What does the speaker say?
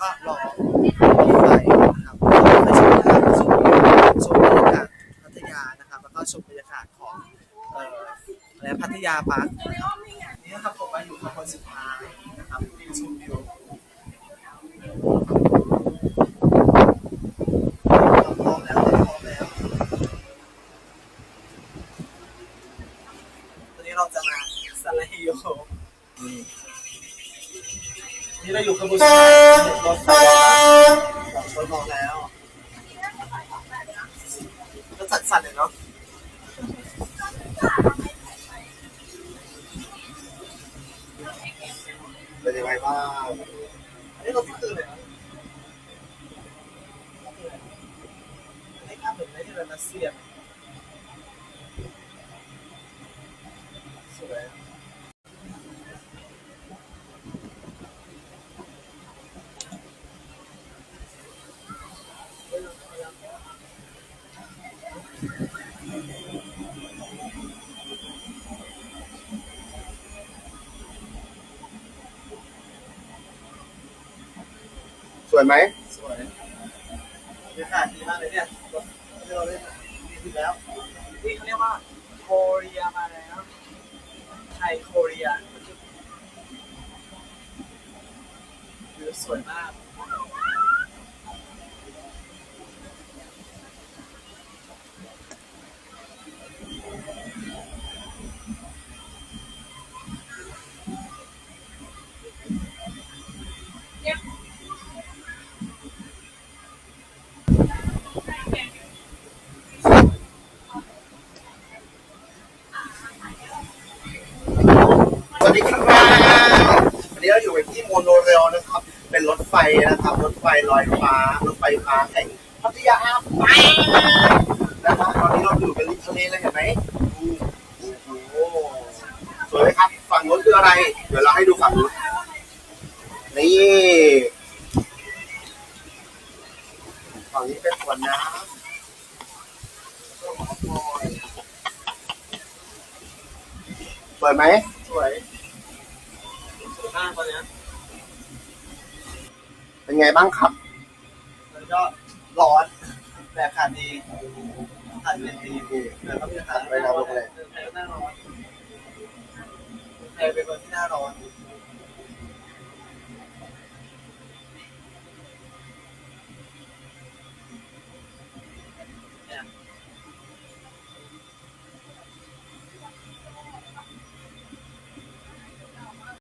ก็รอไปนะครับไปชมนะครับชมชมบรรยากาศพัทยานะครับ แล้วก็ชมบรรยากาศของเอ่ออะไรนะพัทยาปาร์คนะครับนี่นะครับผมมาอยู่ขบวนสุดท้ายนะครับวิวชมวิวพร้อมแล้วพร้อมแล้วตอนนี้เราจะมาสไลด์โย นี่เราอยู่ขบวนสุดท้ายรถสองคนมองแล้วก็สั่นๆเลยเนาะเป็นยังไงบ้างอันนี้เราพิคือเลยนะอันนี้ข้ามเหมือนในที่เราเสียนสวย วยไหมสวยบรรยากาศดีมากเลยเนี่ยรถที่เราเล่นดีถึงแล้วนี่เขาเรียกว่าโคเรียมาแล้วไทยโคเรียวิวสวยมาก วัสดีครับวันนี้เราอยู่กันที่โมโนเรลนะครับ เป็นรถไฟนะครับ รถไฟลอยฟ้า รถไฟฟ้าแห่งพัทยาไปนะครับตอนนี้เราอยู่กันริมทะเลเลยเห็นไหมโอ้โหสวยไหมครับ ฝั่งนู้นคืออะไร เดี๋ยวเราให้ดูฝั่งนู้นนี่ ฝั่งนี้เป็นสวนน้ำสวยไหมสวย สวยมากตอนเนี้ยเป็นไงบ้างครับแล้วก็ร้อนแต่อากาศดีอากาศเย็นดีแต่ก็มีอากาศไปเราลงเลยไทยก็หน้าร้อนไทยเป็นคนที่หน้าร้อน